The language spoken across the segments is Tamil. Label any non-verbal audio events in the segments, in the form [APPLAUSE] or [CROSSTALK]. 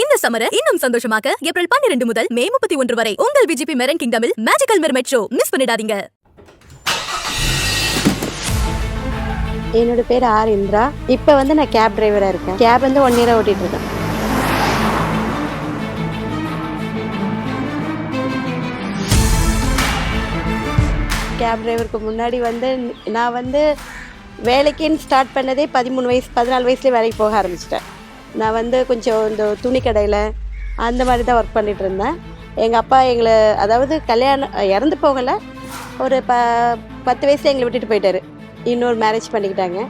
இந்த சமர இன்னும் சந்தோஷமாக ஏப்ரல் பன்னிரண்டு முதல் மே முப்பத்தி ஒன்று வரை உங்கள் விஜிபி மெரன் கிங்டமில் மேஜிக்கல் மெர்மெட் ஷோ மிஸ் பண்ணிடாதீங்க. என்னோட பேர் ஆர் இந்திரா. இப்போ வந்து நான் கேப் டிரைவராக இருக்கேன். கேப் வந்து ஒன் இயராக ஓட்டிட்டு இருக்கேன் கேப் டிரைவருக்கு முன்னாடி வந்து நான் வந்து வேலைக்குன்னு ஸ்டார்ட் பண்ணதே பதிமூணு வயசு பதினாலு வயசுலேயே வேலைக்கு போக ஆரம்பிச்சிட்டேன். நான் வந்து கொஞ்சம் இந்த துணி கடையில் அந்த மாதிரி தான் ஒர்க் பண்ணிகிட்டு இருந்தேன் எங்கள் அப்பா எங்களை அதாவது கல்யாணம் இறந்து போகலை. ஒரு ப பத்து வயசில் எங்களை விட்டுட்டு போயிட்டாரு. இன்னொரு மேரேஜ் பண்ணிக்கிட்டாங்க.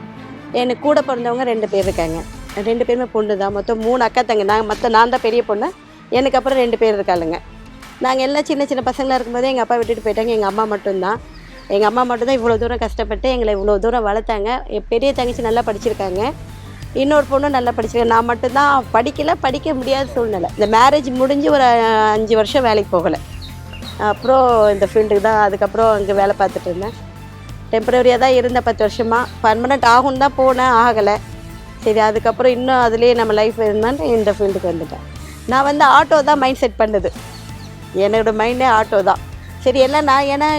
எனக்கு கூட பிறந்தவங்க ரெண்டு பேர் இருக்காங்க. ரெண்டு பேருமே பொண்ணு தான் மொத்தம் மூணு அக்கா தங்க நாங்கள் மொத்தம் நான் தான் பெரிய பொண்ணு. எனக்கு அப்புறம் ரெண்டு பேர் இருக்காளுங்க. நாங்கள் எல்லாம் சின்ன சின்ன பசங்களாக இருக்கும்போதே எங்கள் அப்பா விட்டுட்டு போயிட்டாங்க. எங்கள் அம்மா மட்டும்தான். எங்கள் அம்மா மட்டும்தான் இவ்வளோ தூரம் கஷ்டப்பட்டு எங்களை இவ்வளோ தூரம் வளர்த்தாங்க. என் பெரிய தங்கச்சி நல்லா படிச்சிருக்காங்க. இன்னொரு பொண்ணும் நல்லா படிச்சிருக்கேன் நான் மட்டும்தான் படிக்கல படிக்க முடியாத சூழ்நிலை. இந்த மேரேஜ் முடிஞ்சு ஒரு அஞ்சு வருஷம் வேலைக்கு போகலை. அப்புறம் இந்த ஃபீல்டுக்கு தான் அதுக்கப்புறம் அங்கே வேலை பார்த்துட்டு இருந்தேன். டெம்பரவரியாக தான் இருந்தேன் பத்து வருஷமாக பர்மனெண்ட் ஆகும் தான் போனேன் ஆகலை. சரி அதுக்கப்புறம் இன்னும் அதுலேயே நம்ம லைஃப் இருந்தான்னு இந்த ஃபீல்டுக்கு வந்துட்டேன். நான் வந்து ஆட்டோ தான் மைண்ட் செட் பண்ணுது. என்னோட மைண்டே ஆட்டோ தான். சரி என்ன நான் ஏன்னா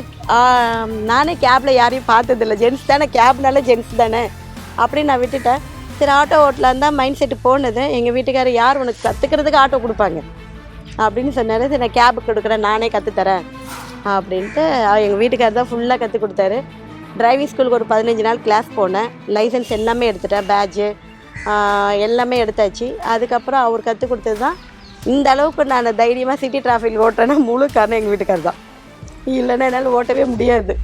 நானே கேபில் யாரையும் பார்த்ததில்ல. ஜென்ஸ் தானே? கேப்னால ஜென்ஸ் தானே? அப்படின்னு நான் விட்டுட்டேன். சரி ஆட்டோ ஓட்டலான்னு தான் மைண்ட் செட்டு போனது. எங்கள் வீட்டுக்காரர் யார் உனக்கு கற்றுக்கிறதுக்கு ஆட்டோ கொடுப்பாங்க? அப்படின்னு சொன்னார். சரி நான் கேபுக்கு கொடுக்குறேன் நானே கற்றுத்தரேன் அப்படின்ட்டு எங்கள் வீட்டுக்காரர் தான் ஃபுல்லாக கற்றுக் கொடுத்தாரு. டிரைவிங் ஸ்கூலுக்கு ஒரு பதினஞ்சு நாள் கிளாஸ் போனேன். லைசன்ஸ் எல்லாமே எடுத்துட்டேன் பேட்ஜு எல்லாமே எடுத்தாச்சு. அதுக்கப்புறம் அவர் கற்றுக் கொடுத்தது தான் இந்த அளவுக்கு நான் தைரியமாக சிட்டி டிராஃபிக் ஓட்டுறேன்னா முழு காரணம் எங்கள் வீட்டுக்காரர் தான். இல்லைன்னா என்னால் ஓட்டவே முடியாது.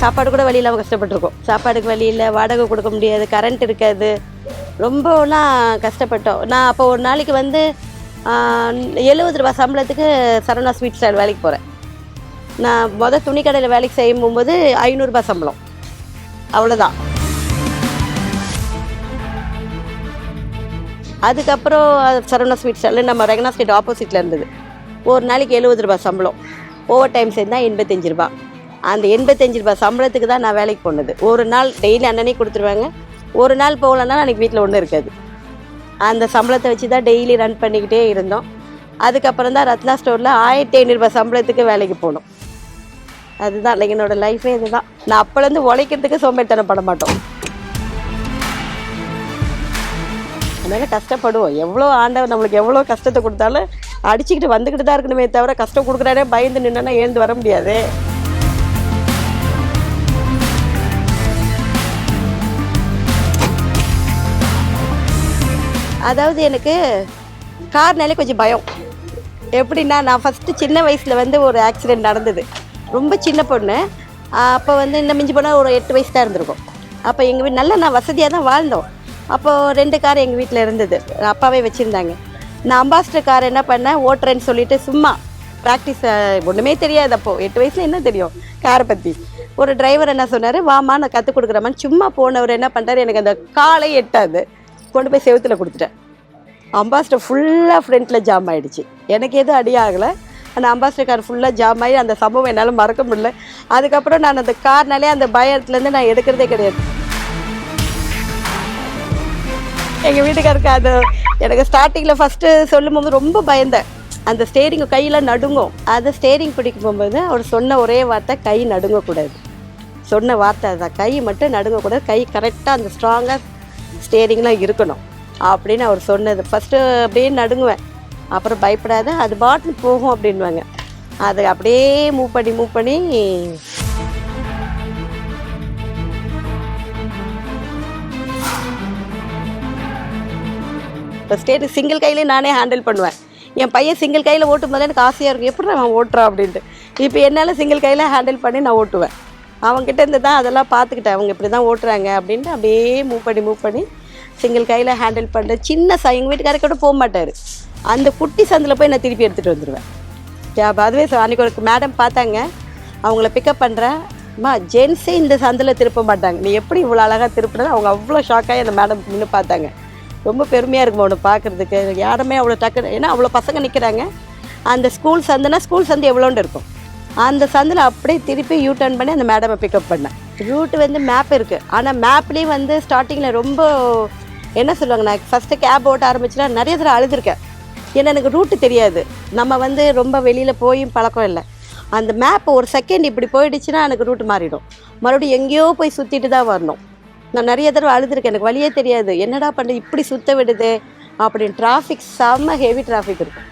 சாப்பாடு கூட வழி இல்லாமல் கஷ்டப்பட்டிருக்கோம். சாப்பாடுக்கு வழி இல்லை வாடகை கொடுக்க முடியாது கரண்ட் இருக்காது. ரொம்பலாம் கஷ்டப்பட்டோம். நான் அப்போ ஒரு நாளைக்கு வந்து எழுபது ரூபா சம்பளத்துக்கு சரவணா ஸ்வீட் ஸ்டால் வேலைக்கு போகிறேன் நான் மொதல் துணி கடையில் வேலைக்கு செய்யும் போகும்போது ஐநூறுரூபா சம்பளம். அவ்வளோதான் அதுக்கப்புறம் சரவணா ஸ்வீட் ஸ்டாலில் நம்ம ரெகனா ஸ்ட்ரீட் ஆப்போசிட்டில் இருந்தது. ஒரு நாளைக்கு எழுபது ரூபா சம்பளம். ஓவர் டைம் சேர்ந்தால் எண்பத்தஞ்சு ரூபா அந்த எண்பத்தஞ்சு ரூபாய் சம்பளத்துக்கு தான் நான் வேலைக்கு போனது. ஒரு நாள் டெய்லி அண்ணனே கொடுத்துருவாங்க. ஒரு நாள் போகலன்னா அன்றைக்கி வீட்டில் ஒன்றும் இருக்காது. அந்த சம்பளத்தை வச்சு தான் டெய்லி ரன் பண்ணிக்கிட்டே இருந்தோம். அதுக்கப்புறம் தான் ரத்னா ஸ்டோரில் ஆயிரத்தி ஐநூறுரூபா சம்பளத்துக்கு வேலைக்கு போனோம். அதுதான் என்னோட லைஃபே இதுதான். நான் அப்போலேருந்து உழைக்கிறதுக்கு சோம்பேறித்தனம் பட மாட்டோம். அதனால் கஷ்டப்படுவோம். எவ்வளோ ஆண்டவர் நம்மளுக்கு எவ்வளோ கஷ்டத்தை கொடுத்தாலும் அடிச்சுக்கிட்டு வந்துக்கிட்டு தான் இருக்கணுமே தவிர கஷ்டம் கொடுக்குறாரே பயந்து நின்னா எழுந்து வர முடியாது. அதாவது எனக்கு கார்னாலே கொஞ்சம் பயம். எப்படின்னா நான் ஃபஸ்ட்டு சின்ன வயசில் வந்து ஒரு ஆக்சிடெண்ட் நடந்தது. ரொம்ப சின்ன பொண்ணு. அப்போ வந்து இன்னும் மிஞ்சி போனால் ஒரு எட்டு வயசு தான் இருந்திருக்கும். அப்போ எங்கள் வீடு நல்லா நான் வசதியாக தான் வாழ்ந்தோம். அப்போது ரெண்டு கார் எங்கள் வீட்டில் இருந்தது. அப்பாவே வச்சுருந்தாங்க. நான் அம்பாஸ்டர் கார் என்ன பண்ணேன்? ஓட்டுறேன்னு சொல்லிட்டு சும்மா ப்ராக்டிஸ் ஒன்றுமே தெரியாது அப்போது எட்டு வயசில் என்ன தெரியும் காரை பற்றி ஒரு டிரைவர் என்ன சொன்னார்? வாமா நான் கற்றுக் கொடுக்குறேம்மான்னு சும்மா போனவர் என்ன பண்ணுறாரு எனக்கு அந்த காலை எட்டாது. கொண்டு போய் செவத்தில் கொடுத்துட்டேன். அம்பாஸ்டர் ஃபுல்லாக ஃப்ரண்ட்டில் ஜாம் ஆகிடுச்சு எனக்கு எதுவும் அடி ஆகலை. அந்த அம்பாஸ்டர் கார் ஃபுல்லாக ஜாம் ஆகி அந்த சம்பவம் என்னால் மறக்க முடியல. அதுக்கப்புறம் நான் அந்த கார்னாலே அந்த பயத்துலேருந்து நான் எடுக்கிறதே கிடையாது. எங்கள் வீட்டுக்காருக்கு அது எனக்கு ஸ்டார்டிங்கில் ஃபஸ்ட்டு சொல்லும் போது ரொம்ப பயந்தேன். அந்த ஸ்டேரிங் கையில் நடுங்கும். அதை ஸ்டேரிங் பிடிக்கும் போகும்போது அவர் சொன்ன ஒரே வார்த்தை கை நடுங்கக்கூடாது. சொன்ன வார்த்தை அதுதான். கை மட்டும் நடுங்கக்கூடாது. கை கரெக்டாக அந்த ஸ்ட்ராங்காக ஸ்டேரிங்லாம் இருக்கணும். அப்படின்னு அவர் சொன்னது. ஃபஸ்ட்டு அப்படியே நடுங்குவேன். அப்புறம் பயப்படாத அது பாட்டில் போகும் அப்படின்வாங்க அது அப்படியே மூவ் பண்ணி மூவ் பண்ணி இப்போ ஸ்டேட்டு சிங்கிள் கையிலே நானே ஹேண்டில் பண்ணுவேன். என் பையன் சிங்கிள் கையில் ஓட்டும் போது எனக்கு ஆசையாக இருக்கும். எப்படி நான் ஓட்டுறான்? அப்படின்ட்டு. இப்போ என்னால் சிங்கிள் கையில் ஹேண்டில் பண்ணி நான் ஓட்டுவேன். அவங்ககிட்ட இருந்து தான் அதெல்லாம் பார்த்துக்கிட்டேன். அவங்க இப்படி தான் ஓட்டுறாங்க அப்படின்ட்டு அப்படியே மூவ் பண்ணி மூவ் பண்ணி சிங்கிள் கையில் ஹேண்டில் பண்ண சின்ன ச எங்கள் வீட்டுக்காரர் கூட போக மாட்டார். அந்த குட்டி சந்தில் போய் நான் திருப்பி எடுத்துகிட்டு வந்துடுவேன் கேப் அதுவே அன்றைக்கி அன்னைக்கு ஒரு மேடம் பார்த்தாங்க. அவங்கள பிக்கப் பண்ணுறேன் அம்மா ஜென்ஸே இந்த சந்தில் திருப்ப மாட்டாங்க. நீ எப்படி இவ்வளோ அழகாக திருப்பினது? அவங்க அவ்வளோ ஷாக்காகி அந்த மேடம் நின்று பார்த்தாங்க. ரொம்ப பெருமையாக இருக்கும் அவனை பார்க்குறதுக்கு? யாருமே அவ்வளோ டக்கு ஏன்னா அவ்வளோ பசங்க நிற்கிறாங்க அந்த ஸ்கூல் சந்துனா ஸ்கூல் சந்து எவ்வளோண்டு இருக்கும். அந்த சந்தில் அப்படியே திருப்பி யூ டர்ன் பண்ணி அந்த மேடமை பிக்கப் பண்ணேன். ரூட் வந்து மேப் இருக்குது ஆனால் மேப்லேயும் வந்து ஸ்டார்டிங்கில் ரொம்ப என்ன சொல்லுவாங்க நான் ஃபஸ்ட்டு கேப் ஓட்ட ஆரம்பிச்சுன்னா நிறைய தடவை அழுதுருக்கேன். ஏன்னா எனக்கு ரூட்டு தெரியாது. நம்ம வந்து ரொம்ப வெளியில் போயும் பழக்கம் இல்லை. அந்த மேப் ஒரு செகண்ட் இப்படி போயிடுச்சுன்னா எனக்கு ரூட் மாறிடும். மறுபடியும் எங்கேயோ போய் சுற்றிட்டு தான் வரணும். நான் நிறைய தடவை அழுதுருக்கேன். எனக்கு வழியே தெரியாது. என்னடா பண்ண இப்படி சுத்த விடுது அப்படின்னு டிராஃபிக் செம்ம ஹெவி டிராஃபிக் இருக்கும்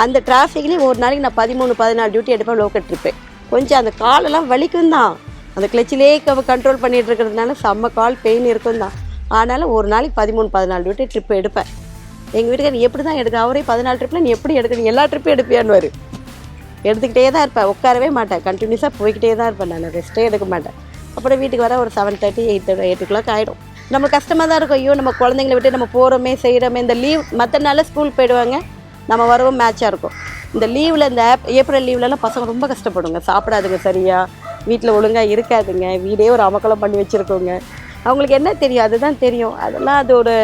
அந்த டிராஃபிக்லேயும் ஒரு நாளைக்கு நான் பதிமூணு பதினாலு டியூட்டி எடுப்பேன் லோக்கல் ட்ரிப்பு கொஞ்சம் அந்த காலெல்லாம் வலிக்கும் தான். அந்த கிளச்சிலே கண்ட்ரோல் பண்ணிகிட்டு இருக்கிறதுனால செம்ம கால் பெயின் இருக்கும் தான். ஆனாலும் ஒரு நாளைக்கு பதிமூணு பதினாலு டியூட்டி ட்ரிப் எடுப்பேன். எங்கள் வீட்டுக்காரர் எப்படி தான் எடுக்க அவரே பதினாலு ட்ரிப்பில் நீ எப்படி எடுக்கணும் எல்லா ட்ரிப்பும் எடுப்பியான்னு எடுத்துக்கிட்டே தான் இருப்பேன். உட்காரவே மாட்டேன். கண்டினியூஸாக போய்கிட்டே தான் இருப்பேன் நான். ரெஸ்ட்டே எடுக்க மாட்டேன். அப்புறம் வீட்டுக்கு வர ஒரு seven thirty eight thirty eight o'clock ஆகிடும் நம்ம கஷ்டமாக தான் இருக்கும். ஐயோ நம்ம குழந்தைங்கள விட்டு நம்ம போகிறோமே செய்கிறோமே இந்த லீவ் மற்ற நாளில் ஸ்கூல் போயிடுவாங்க. நம்ம வரவும் மேட்சாக இருக்கும். இந்த லீவில் இந்த ஏப்ரல் லீவ்லலாம் பசங்க ரொம்ப கஷ்டப்படுங்க. சாப்பிடாதுங்க சரியாக வீட்டில் ஒழுங்காக இருக்காதுங்க. வீடே ஒரு அமக்கலம் பண்ணி வச்சுருக்கோங்க. அவங்களுக்கு என்ன தெரியும்? அதுதான் தெரியும். அதெல்லாம் அது ஒரு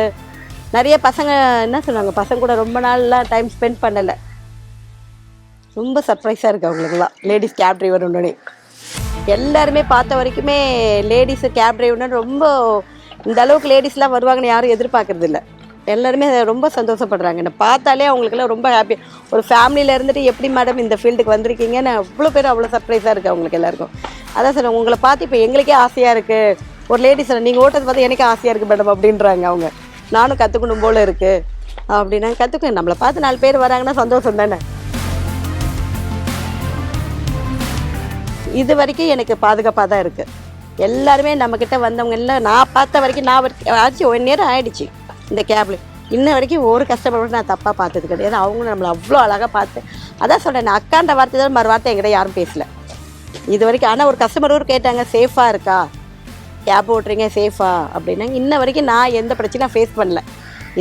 நிறைய பசங்க என்ன சொல்லுவாங்க பசங்க கூட ரொம்ப நாள்லாம் டைம் ஸ்பெண்ட் பண்ணலை. ரொம்ப சர்ப்ரைஸாக இருக்குது அவங்களுக்குலாம் லேடிஸ் கேப் டிரைவர் உடனே எல்லாருமே பார்த்த வரைக்குமே லேடிஸு கேப் டிரைவர்னு ரொம்ப இந்த அளவுக்கு லேடிஸ்லாம் வருவாங்கன்னு யாரும் எதிர்பார்க்கறதில்ல. எல்லாருமே அதை ரொம்ப சந்தோஷப்படுறாங்க. என்னை பார்த்தாலே அவங்களுக்குலாம் ரொம்ப ஹாப்பி ஒரு ஃபேமிலியில் இருந்துட்டு எப்படி மேடம் இந்த ஃபீல்டுக்கு வந்திருக்கீங்கன்னு அவ்வளோ பேர் அவ்வளோ சர்ப்ரைஸாக இருக்குது அவங்களுக்கு எல்லாருக்கும். அதான் சார் உங்களை பார்த்து இப்போ எங்களுக்கே ஆசையாக இருக்குது ஒரு லேடிஸ் நீங்கள் ஓட்டது பார்த்து எனக்கே ஆசையாக இருக்குது மேடம் அப்படின்றாங்க அவங்க. நானும் கற்றுக்கணும் போல் இருக்குது அப்படின்னா கற்றுக்கணும் நம்மளை பார்த்து நாலு பேர் வராங்கன்னா சந்தோஷம் தானே? இது வரைக்கும் எனக்கு பாதுகாப்பாக தான் இருக்குது எல்லாருமே நம்மக்கிட்ட வந்தவங்க எல்லாம் நான் பார்த்த வரைக்கும் நான் வரைக்கும் ஆச்சு ஒன் நேரம் ஆயிடுச்சு. இந்த கேபில் இன்ன வரைக்கும் ஒரு கஸ்டமர் நான் தப்பாக பார்த்தது கிடையாது. அவங்களும் நம்மளை அவ்வளோ அழகாக பார்த்து அதான் சொல்கிறேன் நான் அக்கான்ற வார்த்தை தான் மறு வார்த்தை என்கிட்ட யாரும் பேசல. இது வரைக்கும் ஆனால் ஒரு கஸ்டமர் ஒரு கேட்டாங்க சேஃபாக இருக்கா? கேப் ஓட்டுறீங்க சேஃபா அப்படின்னாங்க. இன்ன வரைக்கும் நான் எந்த பிரச்சனையும் ஃபேஸ் பண்ணல.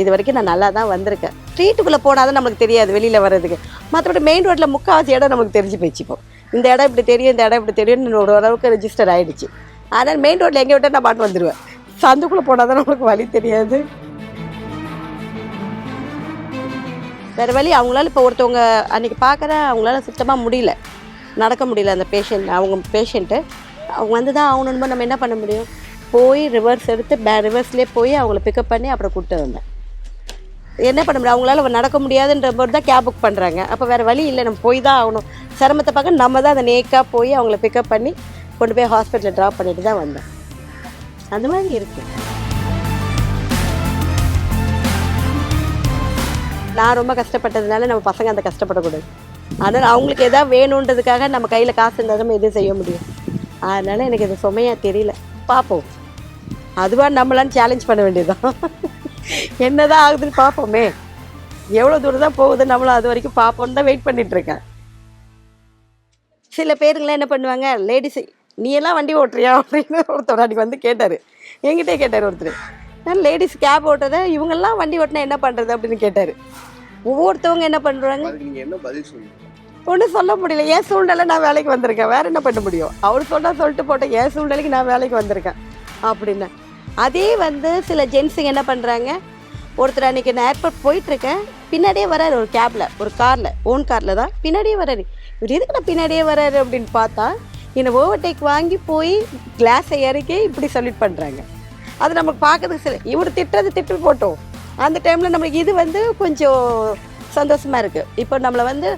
இது வரைக்கும் நான் நல்லா தான் வந்திருக்கேன். ஸ்ட்ரீட்டுக்குள்ளே போனால் தான் நமக்கு தெரியாது வெளியில் வர்றதுக்கு. மற்றபடி மெயின் ரோட்டில் முக்கால்வாசி இடம் நமக்கு தெரிஞ்சு போயிடுச்சு இப்போ. இந்த இடம் இப்படி தெரியும் இந்த இடம் இப்படி தெரியும்னு ஒரு அளவுக்கு ரெஜிஸ்டர் ஆகிடுச்சு ஆனால் மெயின் ரோட்டில் எங்கே விட்டால் நான் பாட்டு வந்துடுவேன் சந்துக்குள்ளே போனால் தான் நம்மளுக்கு வழி தெரியாது. வேறு வழி அவங்களால இப்போ ஒருத்தவங்க அன்றைக்கி பார்க்குற அவங்களால சுத்தமாக முடியல. நடக்க முடியல அந்த பேஷண்ட் அவங்க பேஷண்ட்டு அவங்க வந்து தான் ஆகணுன்னு நம்ம என்ன பண்ண முடியும்? போய் ரிவர்ஸ் எடுத்து பே ரிவர்ஸ்லேயே போய் அவங்கள பிக்கப் பண்ணி அப்புறம் கூப்பிட்டு வந்தேன். என்ன பண்ண முடியும்? அவங்களால நடக்க முடியாதுன்ற போது தான் கேப் புக் பண்ணுறாங்க அப்போ வேறு வழி இல்லை நம்ம போய் தான் ஆகணும். சிரமத்தை பார்க்க நம்ம தான் அதை நேக்காக போய் அவங்கள பிக்கப் பண்ணி கொண்டு போய் ஹாஸ்பிட்டலில் ட்ராப் பண்ணிட்டு தான் வந்தேன் அந்த மாதிரி இருக்குது நான் ரொம்ப கஷ்டப்பட்டதுனால நம்ம பசங்க அந்த கஷ்டப்படக்கூடாது. அதனால் அவங்களுக்கு எதாவது வேணுன்றதுக்காக நம்ம கையில் காசு இருந்தால் நம்ம எதுவும் செய்ய முடியும். அதனால் எனக்கு இது சுமையாக தெரியல. பார்ப்போம். அதுவாக நம்மளான்னு சேலஞ்ச் பண்ண வேண்டியதுதான். என்னதான் ஆகுதுன்னு பார்ப்போமே. எவ்வளோ தூரம் தான் போகுது நம்மளும் அது வரைக்கும் பார்ப்போன்னு தான் வெயிட் பண்ணிகிட்ருக்கேன் சில பேருங்களாம் என்ன பண்ணுவாங்க லேடிஸ் நீ எல்லாம் வண்டி ஓட்டுறியா? அப்படின்னு ஒருத்தர் அன்றைக்கி வந்து கேட்டார். என்கிட்டே கேட்டார் ஒருத்தர். நான் லேடிஸ் கேப் ஓட்டுறத இவங்கெல்லாம் வண்டி ஓட்டினா என்ன பண்ணுறது அப்படின்னு கேட்டார். ஒவ்வொருத்தவங்க என்ன பண்ணுறாங்க ஒன்றும் சொல்ல முடியல. என் சூழ்நிலை நான் வேலைக்கு வந்திருக்கேன். வேற என்ன பண்ண முடியும்? அவர் சொன்னா சொல்லிட்டு போட்டேன். என் சூழ்நிலைக்கு நான் வேலைக்கு வந்திருக்கேன். அப்படின்னு. அதே வந்து சில ஜென்ஸுங்க என்ன பண்ணுறாங்க ஒருத்தர் அன்றைக்கி நான் ஏர்போர்ட் போயிட்டுருக்கேன். பின்னாடியே வராரு ஒரு கேபில் ஒரு காரில் ஓன் காரில் தான். பின்னாடியே வராரு இவர் எதுக்கு நான் பின்னாடியே வராரு அப்படின்னு பார்த்தா என்னை ஓவர்டேக் வாங்கி போய் கிளாஸை இறக்கி இப்படி சொல்லிட்டு பண்ணுறாங்க அது நமக்கு பார்க்கறதுக்கு சில இவர் திட்டுறது திட்டு போட்டோம். அந்த டைமில் நம்மளுக்கு இது வந்து கொஞ்சம் சந்தோஷமாக இருக்குது இப்போ நம்மளை வந்து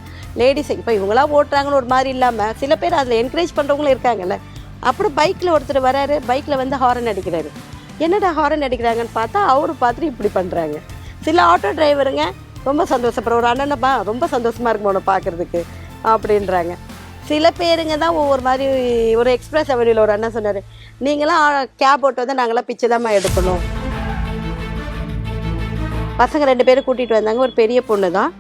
லேடிஸ் இப்போ இவங்களாம் ஓட்டுறாங்கன்னு ஒரு மாதிரி இல்லாமல் சில பேர் அதில் என்கரேஜ் பண்ணுறவங்களும் இருக்காங்கல்ல. அப்புறம் பைக்கில் ஒருத்தர் வராரு. பைக்கில் வந்து ஹாரன் அடிக்கிறாரு. என்னடா ஹாரன் அடிக்கிறாங்கன்னு பார்த்தா அவரு பார்த்துட்டு இப்படி பண்ணுறாங்க சில ஆட்டோ டிரைவருங்க ரொம்ப சந்தோஷப்படுற ஒரு அண்ணனப்பா ரொம்ப சந்தோஷமாக இருக்கும் உன்னை பார்க்குறதுக்கு அப்படின்றாங்க. சில பேருங்க தான் ஒவ்வொரு மாதிரி ஒரு எக்ஸ்பிரஸ் அவென்யூவில் ஒரு அண்ணன் சொன்னார் நீங்களாம் கேப் ஓட்டு வந்து நாங்களாம் பிச்சை தான் எடுக்கணும். பசங்க ரெண்டு பேரும் கூட்டிகிட்டு வந்தாங்க. ஒரு பெரிய பொண்ணு தான்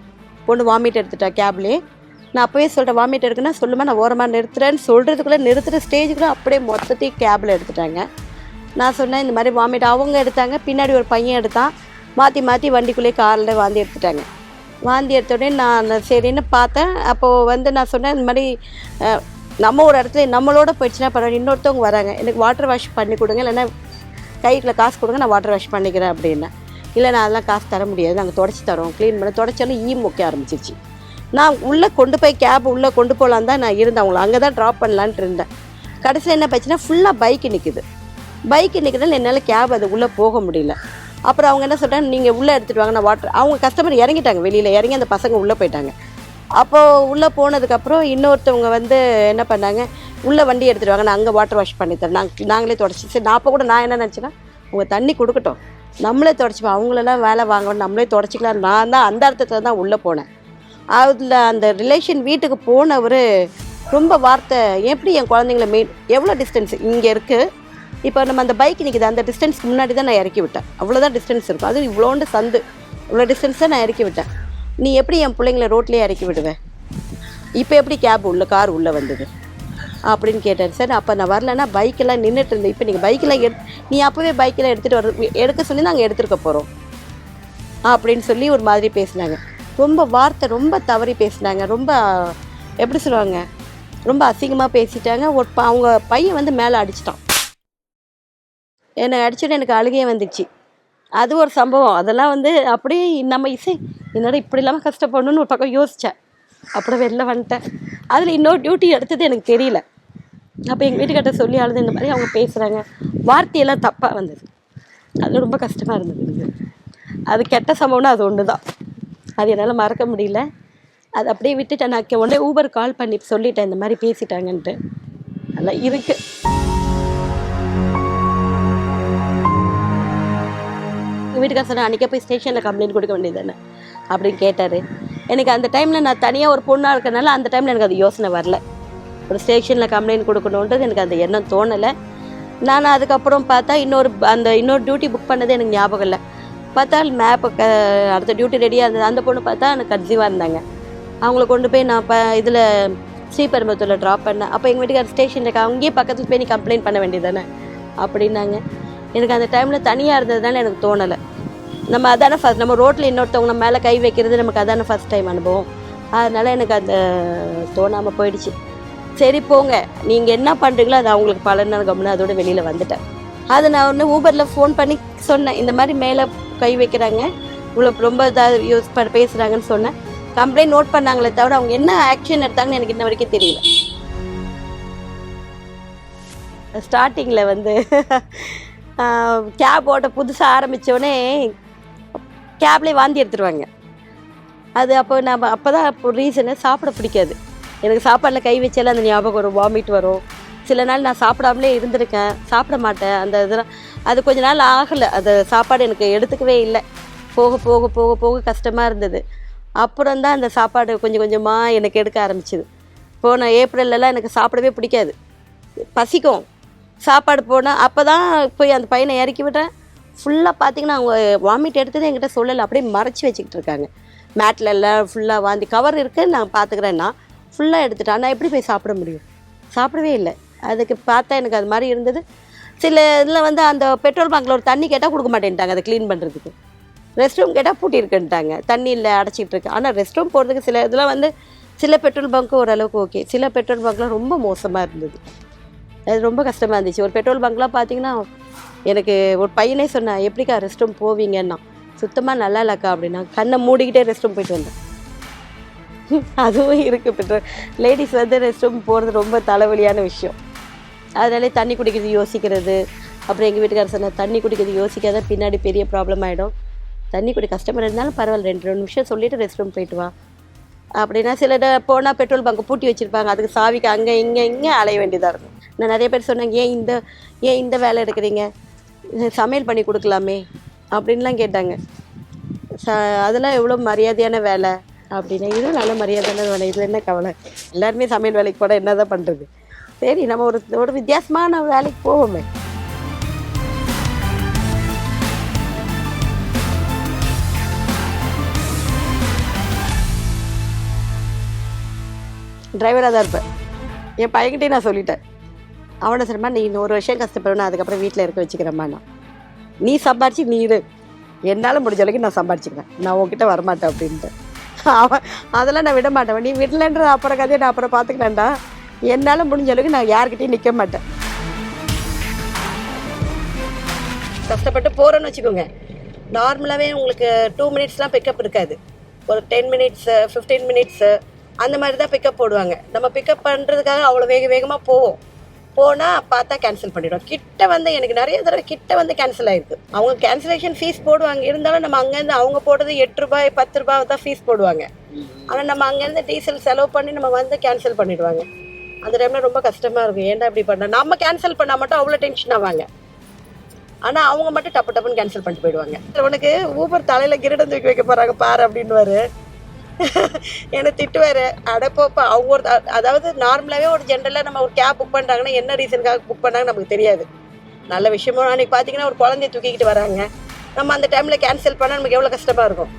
பொண்ணு வாமிட் எடுத்துட்டா கேப்லேயே நான் அப்போயே சொல்கிறேன் வாமிட் எடுக்குன்னா சொல்லுமா நான் ஓரமாக நிறுத்துறேன்னு சொல்கிறதுக்குள்ளே நிறுத்துகிற ஸ்டேஜுக்குள்ளே அப்படியே மொத்தத்தையும் கேபில் எடுத்துட்டாங்க. நான் சொன்னேன் இந்த மாதிரி வாமிட் அவங்க எடுத்தாங்க. பின்னாடி ஒரு பையன் எடுத்தான். மாற்றி மாற்றி வண்டிக்குள்ளேயே காரில் வாந்தி எடுத்துட்டாங்க. வாந்தி எடுத்த உடனே நான் சரின்னு பார்த்தேன். அப்போது வந்து நான் சொன்னேன் இந்த மாதிரி நம்ம ஒரு இடத்துல நம்மளோட போயிடுச்சுன்னா பரவாயில்ல இன்னொருத்தவங்க வராங்க. எனக்கு வாட்டர் வாஷ் பண்ணி கொடுங்க இல்லைன்னா கையில் காசு கொடுங்க நான் வாட்டர் வாஷ் பண்ணிக்கிறேன் அப்படின்னா. இல்லை நான் அதெல்லாம் காசு தர முடியாது. நாங்கள் தொடச்சி தரோம். க்ளீன் பண்ண தொடச்சாலும் ஈ முக்க ஆரம்பிச்சிருச்சு. நான் உள்ளே கொண்டு போய் கேப் உள்ளே கொண்டு போகலான் தான் நான் இருந்தேன். அவங்கள அங்கே தான் ட்ராப் பண்ணலான்ட்டு இருந்தேன். கடைசியில் என்ன போச்சுன்னா ஃபுல்லாக பைக்கு நிற்குது பைக்கு நிற்கிறதுனால என்னால் கேப் அது உள்ளே போக முடியல. அப்புறம் அவங்க என்ன சொல்கிறாங்க நீங்கள் உள்ளே எடுத்துகிட்டு வாங்க நான் வாட்டர் அவங்க கஸ்டமர் இறங்கிட்டாங்க வெளியில். இறங்கி அந்த பசங்க உள்ளே போயிட்டாங்க. அப்போது உள்ளே போனதுக்கப்புறம் இன்னொருத்தவங்க வந்து என்ன பண்ணாங்க உள்ளே வண்டி எடுத்துகிட்டு வாங்க நான் அங்கே வாட்டர் வாஷ் பண்ணித்தரேன் நாங்கள் நாங்களே தொடச்சி சரி நான் அப்போ கூட நான் என்ன நினச்சேன்னா உங்கள் தண்ணி கொடுக்கட்டும். நம்மளே தொடச்சிப்போம் அவங்களெல்லாம் வேலை வாங்கணும் நம்மளே தொடச்சிக்கலாம். நான் தான் அந்த அர்த்தத்தில் தான் உள்ளே போனேன். அதில் அந்த ரிலேஷன் வீட்டுக்கு போனவர் ரொம்ப வார்த்தை எப்படி என் குழந்தைங்கள மெயின் எவ்வளோ டிஸ்டன்ஸ் இங்கே இருக்குது இப்போ நம்ம அந்த பைக் நிற்கிது அந்த டிஸ்டன்ஸ்க்கு முன்னாடி தான் நான் இறக்கி விட்டேன். அவ்வளோதான் டிஸ்டன்ஸ் இருக்கும். அது இவ்வளோண்டு சந்து. இவ்வளோ டிஸ்டன்ஸ் தான் நான் இறக்கி விட்டேன். நீ எப்படி என் பிள்ளைங்கள ரோட்லேயே இறக்கி விடுவேன் இப்போ எப்படி கேப் உள்ள கார் உள்ளே வந்தது? அப்படின்னு கேட்டார். சார் அப்போ நான் வரலன்னா பைக்கெல்லாம் நின்றுட்டு இருந்தேன். இப்போ நீங்கள் பைக்கெல்லாம் எடு நீ அப்போவே பைக்கெல்லாம் எடுத்துகிட்டு வர எடுக்க சொல்லி நாங்கள் எடுத்துருக்க போகிறோம் அப்படின்னு சொல்லி ஒரு மாதிரி பேசினாங்க. ரொம்ப வார்த்தை ரொம்ப தவறி பேசினாங்க. ரொம்ப எப்படி சொல்லுவாங்க? ரொம்ப அசிங்கமாக பேசிட்டாங்க. ஒரு ப- அவங்க பையன் வந்து மேலே அடிச்சிட்டான். என்னை அடிச்சுட்டு எனக்கு அழுகையே வந்துச்சு. அது ஒரு சம்பவம். அதெல்லாம் வந்து அப்படியே நம்ம இசை என்னடா இப்படி இல்லாமல் கஷ்டப்படணும்னு ஒரு பக்கம் யோசித்தேன் அப்புறம் வெளில வந்துட்டேன். அதில் இன்னொரு டியூட்டி எடுத்தது எனக்கு தெரியல. அப்போ எங்கள் வீட்டுக்கிட்ட சொல்லி அழுது இந்த மாதிரி அவங்க பேசுகிறாங்க வார்த்தையெல்லாம் தப்பாக வந்தது. அது ரொம்ப கஷ்டமாக இருந்தது அது கெட்ட சம்பவம்னா அது ஒன்று தான் அது என்னால் மறக்க முடியல. அது அப்படியே விட்டுட்டேன். நான் உடனே ஊபர் கால் பண்ணி சொல்லிட்டேன். இந்த மாதிரி பேசிட்டாங்கன்ட்டு. அதெல்லாம் இருக்குது வீட்டுக்கார சொன்ன அன்றைக்கே போய் ஸ்டேஷனில் கம்ப்ளைண்ட் கொடுக்க வேண்டியது தானே. அப்படின்னு கேட்டார். எனக்கு அந்த டைமில் நான் தனியாக ஒரு பொண்ணாக இருக்கிறனால அந்த டைமில் எனக்கு அது யோசனை வரல. ஒரு ஸ்டேஷனில் கம்ப்ளைண்ட் கொடுக்கணுன்றது எனக்கு அந்த எண்ணம் தோணலை. நான் அதுக்கப்புறம் பார்த்தா இன்னொரு அந்த இன்னொரு டியூட்டி புக் பண்ணது எனக்கு ஞாபகம் இல்லை. பார்த்தா மேப்பு க அடுத்த டியூட்டி ரெடியாக இருந்தது. அந்த பொண்ணு பார்த்தா எனக்கு கன்சீவாக இருந்தாங்க. அவங்கள கொண்டு போய் நான் ப இதில் ஸ்ரீபெரும்பத்தூரில் ட்ராப் பண்ணேன். அப்போ எங்கள் வீட்டுக்கு அந்த ஸ்டேஷனில் அங்கேயே பக்கத்தில் போய் நீ கம்ப்ளைண்ட் பண்ண வேண்டியது தானே? அப்படின்னாங்க. எனக்கு அந்த டைமில் தனியாக இருந்ததுனால எனக்கு தோணலை. நம்ம அதான ஃபஸ்ட் நம்ம ரோட்டில் இன்னொருத்தவங்க நம்ம மேலே கை வைக்கிறது நமக்கு அதானே ஃபஸ்ட் டைம் அனுபவம். அதனால் எனக்கு அந்த தோணாமல் போயிடுச்சு. சரி போங்க. நீங்கள் என்ன பண்ணுறீங்களோ அது அவங்களுக்கு பலன் கம்முன்னு அதோட வெளியில் வந்துட்டேன். அது நான் ஒன்று ஊபரில் ஃபோன் பண்ணி சொன்னேன். இந்த மாதிரி மேலே கை வைக்கிறாங்க. இவ்வளோ ரொம்ப இதாக யூஸ் பண்ண பேசுகிறாங்கன்னு சொன்னேன். கம்ப்ளைண்ட் நோட் பண்ணாங்களே தவிர அவங்க என்ன ஆக்ஷன் எடுத்தாங்கன்னு எனக்கு இன்ன வரைக்கும் தெரியல. ஸ்டார்டிங்கில் வந்து [LAUGHS] கேப் ஓட்ட புதுசாக ஆரம்பித்தோடனே கேப்லேயே வாந்தி எடுத்துருவாங்க. அது அப்போ நம்ம அப்போ தான் அப்போ ரீசனு சாப்பிட பிடிக்காது. எனக்கு சாப்பாடில் கை வச்சாலே அந்த ஞாபகம் வரும் வாமிட் வரும். சில நாள் நான் சாப்பிடாமலே இருந்திருக்கேன் சாப்பிட மாட்டேன். அந்த இதெல்லாம் அது கொஞ்ச நாள் ஆகலை. அந்த சாப்பாடு எனக்கு எடுத்துக்கவே இல்லை. போக போக போக போக கஷ்டமாக இருந்தது. அப்புறம் தான் அந்த சாப்பாடு கொஞ்சம் கொஞ்சமாக எனக்கு எடுக்க ஆரம்பிச்சிது. போன ஏப்ரல்லலாம் எனக்கு சாப்பிடவே பிடிக்காது. பசிக்கும். சாப்பாடு போனால் அப்போ தான் போய் அந்த பையனை இறக்கி விட்டேன் ஃபுல்லாக பார்த்தீங்கன்னா அவங்க வாமிட் எடுத்தது என்கிட்ட சொல்லலை. அப்படியே மறைச்சி வச்சுக்கிட்டு இருக்காங்க. மேட்டில் எல்லாம் ஃபுல்லாக வாந்தி. கவர் இருக்கு நான் பார்த்துக்கிறேன்னா ஃபுல்லாக எடுத்துட்டேன் நான் எப்படி போய் சாப்பிட முடியும்? சாப்பிடவே இல்லை. அதுக்கு பார்த்தா எனக்கு அது மாதிரி இருந்தது. சில இதில் வந்து அந்த பெட்ரோல் பங்க்கில் ஒரு தண்ணி கேட்டால் கொடுக்க மாட்டேன்ட்டாங்க அதை க்ளீன் பண்ணுறதுக்கு ரெஸ்ட் ரூம் கேட்டால் பூட்டியிருக்குன்ட்டாங்க தண்ணி இல்லை அடைச்சிட்டு இருக்கு. ஆனால் ரெஸ்ட் ரூம் போகிறதுக்கு சில இதெல்லாம் வந்து சில பெட்ரோல் பங்க்கு ஓரளவுக்கு ஓகே சில பெட்ரோல் பங்க்லாம் ரொம்ப மோசமாக இருந்தது. அது ரொம்ப கஷ்டமாக இருந்துச்சு. ஒரு பெட்ரோல் பங்க்லாம் பார்த்தீங்கன்னா எனக்கு ஒரு பையனே சொன்னேன் எப்படிக்கா ரெஸ்ட் ரூம் போவீங்கன்னா? சுத்தமாக நல்லா இல்லைக்கா அப்படின்னா கண்ணை மூடிக்கிட்டே ரெஸ்ட் ரூம் போயிட்டு வந்தேன். [LAUGHS] அதுவும் இருக்குது பெட்ரோல் லேடிஸ் வந்து ரெஸ்ட் ரூம் போகிறது ரொம்ப தலைவலியான விஷயம். அதனாலே தண்ணி குடிக்கிறது யோசிக்கிறது. அப்புறம் எங்கள் வீட்டுக்காரர் சொன்னால் தண்ணி குடிக்கிறது யோசிக்காத பின்னாடி பெரிய ப்ராப்ளம் ஆகிடும் தண்ணி குடி கஷ்டமாக இருந்தாலும் பரவாயில்ல ரெண்டு ரெண்டு நிமிஷம் சொல்லிவிட்டு ரெஸ்ட் ரூம் போயிட்டு வா. அப்படின்னா சில போனால் பெட்ரோல் பங்க் பூட்டி வச்சுருப்பாங்க. அதுக்கு சாவிக்கு அங்கே இங்கே இங்கே அலைய வேண்டியதாக இருக்கும். நான் நிறைய பேர் சொன்னாங்க ஏன் இந்த ஏன் இந்த வேலை எடுக்கிறீங்க? சமையல் பண்ணி கொடுக்கலாமே அப்படின்லாம் கேட்டாங்க. ச அதெல்லாம் எவ்வளோ மரியாதையான வேலை அப்படின்னு. இதுவும் நல்ல மரியாதையான வேலை. இதில் என்ன கவலை? எல்லாருமே சமையல் வேலைக்கு போட என்ன தான் பண்ணுறது சரி நம்ம ஒரு ஒரு வித்தியாசமான வேலைக்கு போவோமே. டிரைவராக தான் இருப்பேன். என் பையன்கிட்டே நான் சொல்லிட்டேன். அவனை சொல்லுமா நீ இன்னொரு வருஷம் கஷ்டப்படுவேன் அதுக்கப்புறம் வீட்டில் இருக்க வச்சுக்கிறேம்மா நான். நீ சம்பாரிச்சு நீ இரு. என்னால் முடிஞ்ச வரைக்கும் நான் சம்பாரிச்சுக்கிறேன். நான் உங்ககிட்ட வரமாட்டேன் அப்படின்ட்டு. அவன் அதெல்லாம் நான் விட மாட்டேன் நீ விடலன்ற அப்புறம் கதையை நான் அப்புறம் பார்த்துக்கிறேன்டா என்னால் முடிஞ்ச அளவுக்கு நான் யார்கிட்டையும் நிற்க மாட்டேன். கஷ்டப்பட்டு போகிறேன்னு வச்சுக்கோங்க. நார்மலாகவே உங்களுக்கு டூ மினிட்ஸ்லாம் பிக்கப் இருக்காது. ஒரு டென் மினிட்ஸு ஃபிஃப்டீன் மினிட்ஸு அந்த மாதிரி தான் பிக்கப் போடுவாங்க. நம்ம பிக்கப் பண்ணுறதுக்காக அவ்வளோ வேக வேகமாக போவோம். போனால் பார்த்தா கேன்சல் பண்ணிடுவோம். கிட்ட வந்து எனக்கு நிறைய தடவை கிட்ட வந்து கேன்சல் ஆயிருக்கு. அவங்க கேன்சலேஷன் ஃபீஸ் போடுவாங்க. இருந்தாலும் நம்ம அங்கேருந்து அவங்க போடுறது எட்டு ரூபாய் பத்து ரூபாய் தான் ஃபீஸ் போடுவாங்க. ஆனால் நம்ம அங்கேருந்து டீசல் செலவு பண்ணி நம்ம வந்து கேன்சல் பண்ணிடுவாங்க. அந்த டைமில் ரொம்ப கஷ்டமாக இருக்கும். ஏன்டா இப்படி பண்ண? நம்ம கேன்சல் பண்ணால் மட்டும் அவ்வளோ டென்ஷன் ஆவாங்க. ஆனால் அவங்க மட்டும் டப்பு டப்புன்னு கேன்சல் பண்ணிட்டு போயிடுவாங்க. உனக்கு ஊபர் தலையில் கிரீடம் தூக்கி வைக்க போகிறாங்க பாரு அப்படின்னுவாரு. [LAUGHS] என்னை திட்டுவார். அடப்போப்பா அவங்க ஒரு அதாவது நார்மலாகவே ஒரு ஜென்ரலாக நம்ம ஒரு கேப் புக் பண்ணுறாங்கன்னா என்ன ரீசனுக்காக புக் பண்ணாங்க நமக்கு தெரியாது. நல்ல விஷயமும் அன்றைக்கி பார்த்தீங்கன்னா ஒரு குழந்தைய தூக்கிக்கிட்டு வராங்க. நம்ம அந்த டைமில் கேன்சல் பண்ணால் நமக்கு எவ்வளோ கஷ்டமாக இருக்கும்?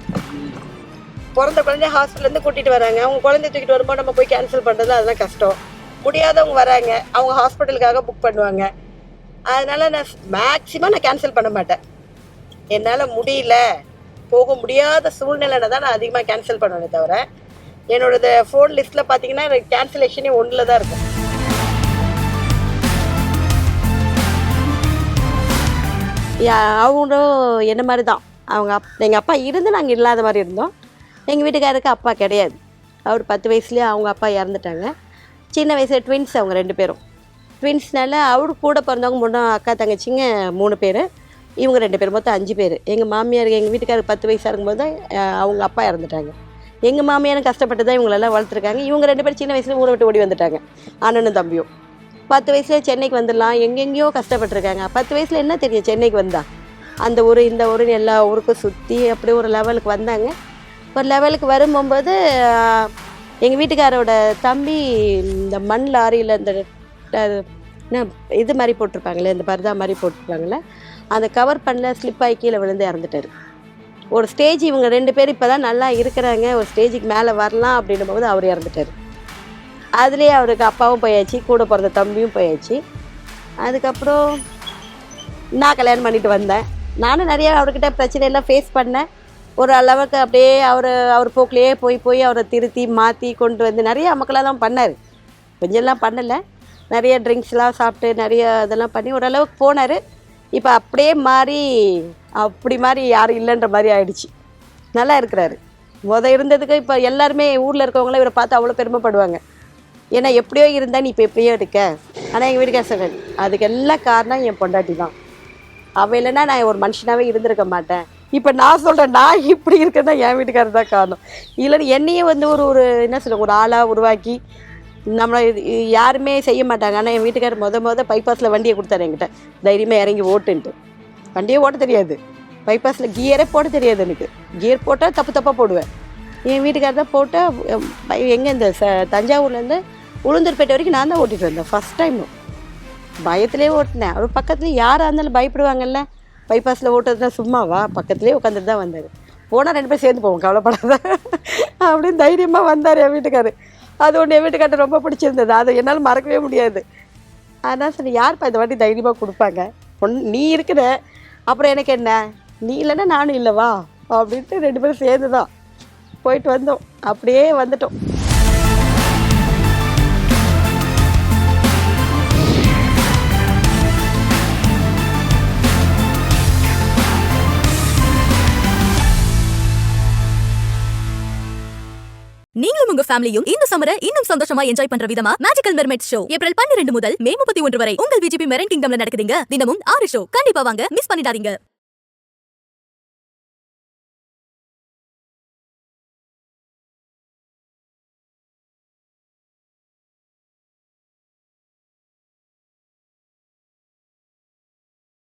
பிறந்த குழந்தைய ஹாஸ்பிட்டலேருந்து கூட்டிகிட்டு வராங்க. அவங்க குழந்தைய தூக்கிட்டு வரும்போது நம்ம போய் கேன்சல் பண்ணுறது அதெல்லாம் கஷ்டம். முடியாதவங்க வராங்க. அவங்க ஹாஸ்பிட்டலுக்காக புக் பண்ணுவாங்க. அதனால் நான் மேக்ஸிமம் நான் கேன்சல் பண்ண மாட்டேன். என்னால் முடியல. போக முடியாத சூழ்நிலையில தான் நான் அதிகமாக கேன்சல் பண்ணுவேனே தவிர என்னோடது ஃபோன் லிஸ்ட்டில் பார்த்தீங்கன்னா கேன்சலேஷனே ஒன்றில் தான் இருக்கும். யா- அவங்களும் என்ன மாதிரி தான் அவங்க அப் எங்கள் அப்பா இருந்து நாங்கள் இல்லாத மாதிரி இருந்தோம். எங்கள் வீட்டுக்காருக்கு அப்பா கிடையாது. அவர் பத்து வயசுலேயே அவங்க அப்பா இறந்துட்டாங்க. சின்ன வயசில் ட்வின்ஸ் அவங்க ரெண்டு பேரும். ட்வின்ஸ்னால அவரு கூட பிறந்தவங்க முன்னே அக்கா தங்கச்சிங்க மூணு பேர். இவங்க ரெண்டு பேர் மொத்தம் அஞ்சு பேர். எங்கள் மாமியார் எங்கள் வீட்டுக்காரருக்கு பத்து வயசாக இருக்கும்போது தான் அவங்க அப்பா இறந்துட்டாங்க. எங்கள் மாமியாரும் கஷ்டப்பட்டு தான் இவங்களெல்லாம் வளர்த்துருக்காங்க. இவங்க ரெண்டு பேரும் சின்ன வயசில் ஊரை விட்டு ஓடி வந்துட்டாங்க அண்ணனும் தம்பியும். பத்து வயசுலேயே சென்னைக்கு வந்துடலாம் எங்கெங்கேயோ கஷ்டப்பட்டிருக்காங்க. பத்து வயசில் என்ன தெரியும் சென்னைக்கு வந்தா? அந்த ஊர் இந்த ஊருன்னு எல்லா ஊருக்கும் சுற்றி அப்படியே ஒரு லெவலுக்கு வந்தாங்க. ஒரு லெவலுக்கு வரும்போது எங்கள் வீட்டுக்காரோட தம்பி இந்த மண் லாரியில் இந்த என்ன இது மாதிரி போட்டிருப்பாங்களே இந்த பர்தா மாதிரி போட்டிருப்பாங்களே அந்த கவர் பண்ண ஸ்லிப் ஆகி கீழே விழுந்து இறந்துட்டார். ஒரு ஸ்டேஜ் இவங்க ரெண்டு பேரும் இப்போ தான் நல்லா இருக்கிறாங்க. ஒரு ஸ்டேஜுக்கு மேலே வரலாம் அப்படின்னும் போது அவர் இறந்துட்டார். அதுலேயே அவருக்கு அப்பாவும் போயாச்சு கூட பிறந்த தம்பியும் போயாச்சு. அதுக்கப்புறம் நான் கல்யாணம் பண்ணிட்டு வந்தேன். நானும் நிறையா அவர்கிட்ட பிரச்சனை எல்லாம் ஃபேஸ் பண்ணேன். ஒரு அளவுக்கு அப்படியே அவர் அவர் போக்கிலேயே போய் போய் அவரை திருத்தி மாற்றி கொண்டு வந்து நிறைய மக்களாக தான் பண்ணார். கொஞ்சம்லாம் பண்ணலை. நிறைய ட்ரிங்க்ஸ்லாம் சாப்பிட்டு நிறைய இதெல்லாம் பண்ணி ஓரளவுக்கு போனார். இப்போ அப்படியே மாறி அப்படி மாதிரி யாரும் இல்லைன்ற மாதிரி ஆயிடுச்சு. நல்லா இருக்கிறாரு. முத இருந்ததுக்கு இப்போ எல்லாருமே ஊரில் இருக்கவங்களாம் இவரை பார்த்து அவ்வளோ பெருமைப்படுவாங்க. ஏன்னா எப்படியோ இருந்தால் நீ இப்போ எப்படியோ இருக்க. ஆனால் எங்கள் வீட்டுக்கார அதுக்கு எல்லா காரணம் என் பொண்டாட்டி தான். அவள் இல்லைன்னா நான் ஒரு மனுஷனாகவே இருந்திருக்க மாட்டேன். இப்போ நான் சொல்கிறேன் நான் இப்படி இருக்கிறதா என் வீட்டுக்காரர் தான் காரணம். இல்லைன்னு என்னையே வந்து ஒரு ஒரு என்ன சொல்ல ஒரு ஆளாக உருவாக்கி நம்மளை யாருமே செய்ய மாட்டாங்க. ஆனால் என் வீட்டுக்காரர் முத முத பைபாஸில் வண்டியை கொடுத்தாரு என்கிட்ட. தைரியமாக இறங்கி ஓட்டுன்ட்டு. வண்டியே ஓட்ட தெரியாது. பைபாஸில் கியரே போட தெரியாது எனக்கு. கியர் போட்டால் தப்பு தப்பாக போடுவேன். என் வீட்டுக்காரர் தான் போட்டால் எங்கே இந்த ச தஞ்சாவூர்லேருந்து உளுந்தூர்பேட்டை வரைக்கும் நான் தான் ஓட்டிகிட்டு வந்தேன் ஃபஸ்ட் டைம் பயத்திலே ஓட்டினேன். அவர் பக்கத்தில் யாராக இருந்தாலும் பயப்படுவாங்கல்ல. பைபாஸில் ஓட்டுறதுனா சும்மாவா? பக்கத்துலேயே உட்காந்துட்டு தான் வந்தார். போனால் ரெண்டு பேரும் சேர்ந்து போவோம் கவலைப்படாத. அப்படின்னு தைரியமாக வந்தார் என் வீட்டுக்காரர். அது ஒன்று என் வீட்டுக்காரர் ரொம்ப பிடிச்சிருந்தது. அதை என்னால் மறக்கவே முடியாது. அதான் சரி யார்ப்பா இந்த வாட்டி தைரியமாக கொடுப்பாங்க? ஒன் நீ இருக்கிற அப்புறம் எனக்கு என்ன? நீ இல்லைன்னா நானும் இல்லைவா? அப்படின்ட்டு ரெண்டு பேரும் சேர்ந்து தான் போயிட்டு வந்தோம். அப்படியே வந்துட்டோம். ஃபேமிலியும் இந்த சம்மரை இன்னும் சந்தோஷமா என்ஜாய் பண்ற விதமா மேஜிக்கல் மெர்மெட் ஷோ ஏப்ரல் பன்னிரண்டு முதல் மே முப்பத்தி ஒன்று வரை உங்கள் விஜிபி மெரன் கிங்டம்ல நடக்குதுங்க. தினமும் ஆறு ஷோ கண்டிப்பா வாங்க மிஸ் பண்ணிடாதீங்க.